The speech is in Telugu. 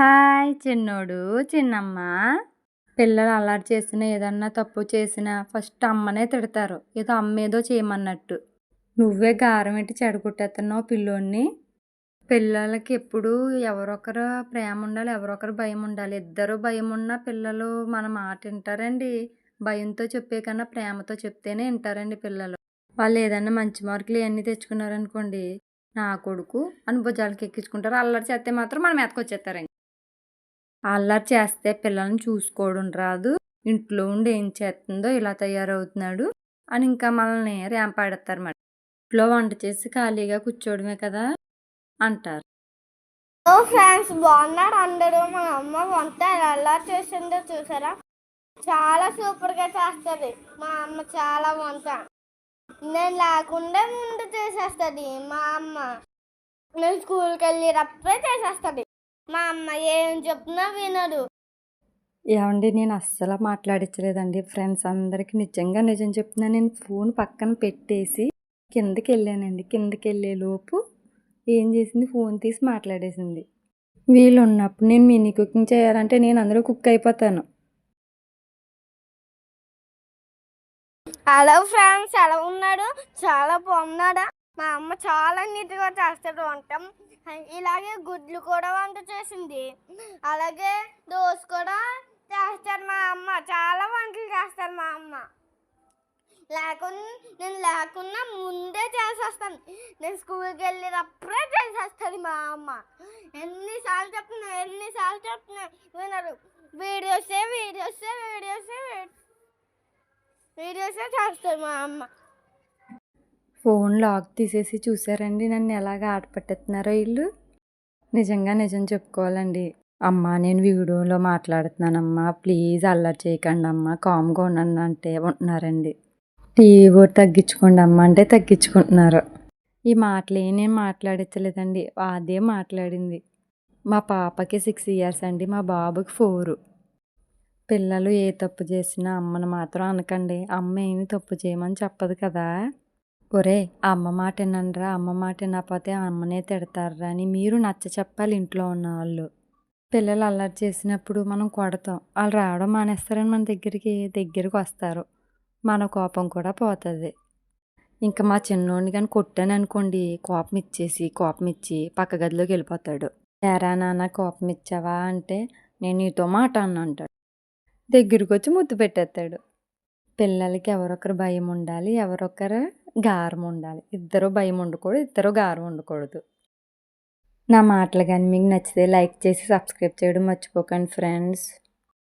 హాయ్ చిన్నోడు చిన్నమ్మ. పిల్లలు అల్లరి చేసిన ఏదన్నా తప్పు చేసినా ఫస్ట్ అమ్మనే తిడతారు. ఏదో అమ్మ ఏదో చేయమన్నట్టు. నువ్వే గారం ఎట్టి చెడగొట్టేస్తున్నావు పిల్లోడిని. పిల్లలకి ఎప్పుడు ఎవరొకరు ప్రేమ ఉండాలి ఎవరొకరు భయం ఉండాలి. ఇద్దరు భయం ఉన్న పిల్లలు మన మాట వింటారండి. భయంతో చెప్పే కన్నా ప్రేమతో చెప్తేనే వింటారండి పిల్లలు. వాళ్ళు ఏదన్నా మంచి మార్కులు ఇవన్నీ తెచ్చుకున్నారనుకోండి నా కొడుకు అని భుజాలకి ఎక్కించుకుంటారు. అల్లరి చేస్తే మాత్రం మనం మీదకి అల్లరి చేస్తే పిల్లల్ని చూసుకోవడం రాదు. ఇంట్లో ఉండి ఏం చేస్తుందో ఇలా తయారవుతున్నాడు అని ఇంకా మనల్ని రేంపాడతారు మరి ఇంట్లో వంట చేసి ఖాళీగా కూర్చోవడమే కదా అంటారు. హలో ఫ్రెండ్స్ బాగున్నారు అందరూ? మా అమ్మ వంట ఎలా చేసిందో చూసారా? చాలా సూపర్గా చేస్తుంది. మా అమ్మ చాలా వంట. నేను లేకుండా ముందు చేసేస్తుంది మా అమ్మ. నేను స్కూల్కి వెళ్ళేటప్పుడే చేసేస్తుంది. మా అమ్మ ఏం చెప్పినా వినదు ఏమండి నేను అస్సలు మాట్లాడించలేదండి ఫ్రెండ్స్ అందరికీ నిజంగా నిజం చెప్తున్నా నేను ఫోన్ పక్కన పెట్టేసి కిందకి వెళ్ళానండి. కిందకి వెళ్ళే లోపు ఏం చేసింది? ఫోన్ తీసి మాట్లాడేసింది. వీళ్ళు ఉన్నప్పుడు నేను మినీ కుకింగ్ చేయాలంటే నేను అందరూ కుక్ అయిపోతాను. హలో ఫ్రెండ్స్ ఎలా ఉన్నాడు? చాలా బాగున్నాడా? మా అమ్మ చాలా నీట్గా చేస్తాడు వంట. ఇలాగే గుడ్లు కూడా వంట చేసింది. అలాగే దోశ కూడా చేస్తారు మా అమ్మ. చాలా వంటలు చేస్తారు మా అమ్మ. లేకుండా నేను లేకున్నా ముందే చేసేస్తాను. నేను స్కూల్కి వెళ్ళినప్పుడే చేసేస్తుంది మా అమ్మ. ఎన్నిసార్లు చెప్తున్నా ఎన్నిసార్లు చెప్తున్నా వినరు. వీడియోసే వీడియోసే వీడియోసే వీడియోసే చేస్తుంది మా అమ్మ. ఫోన్ లాక్ తీసేసి చూసారండి నన్ను ఎలాగ ఆట పట్టేస్తున్నారో వీళ్ళు నిజంగా నిజం చెప్పుకోవాలండి. అమ్మా నేను వీడియోలో మాట్లాడుతున్నానమ్మా. ప్లీజ్ అల్లరి చేయకండి అమ్మ. కామ్గా ఉండండి అంటే ఉంటున్నారండి. టీవీ కూడా తగ్గించుకోండి అమ్మ అంటే తగ్గించుకుంటున్నారు. ఈ మాటలు నేను మాట్లాడించలేదండి. అదే మాట్లాడింది. మా పాపకి సిక్స్ ఇయర్స్ అండి మా బాబుకి ఫోరు. పిల్లలు ఏ తప్పు చేసినా అమ్మను మాత్రం అనకండి. అమ్మ ఏమి తప్పు చేయమని చెప్పదు కదా. ఒరే అమ్మ మాట వినండిరా అమ్మ మాట వినకపోతే అమ్మనే తిడతారా అని మీరు నచ్చ చెప్పాలి ఇంట్లో ఉన్న వాళ్ళు. పిల్లలు అల్లరి చేసినప్పుడు మనం కొడతాం. వాళ్ళు రావడం మానేస్తారని మన దగ్గరికి దగ్గరికి వస్తారు. మన కోపం కూడా పోతుంది. ఇంకా మా చిన్నోడిని కానీ కొట్టాను అనుకోండి కోపం ఇచ్చేసి కోపం ఇచ్చి పక్క గదిలోకి వెళ్ళిపోతాడు. ఎరా నాన్న కోపం ఇచ్చావా? అంటే నేను నీతో మాట అన్న అంటాడు. దగ్గరికి వచ్చి ముద్దు పెట్టేస్తాడు. పిల్లలకి ఎవరొకరు భయం ఉండాలి ఎవరొకరు గారం ఉండాలి. ఇద్దరు భయం ఉండకూడదు ఇద్దరు గారం ఉండకూడదు. నా మాటలు కానీ మీకు నచ్చితే లైక్ చేసి సబ్స్క్రైబ్ చేయడం మర్చిపోకండి ఫ్రెండ్స్.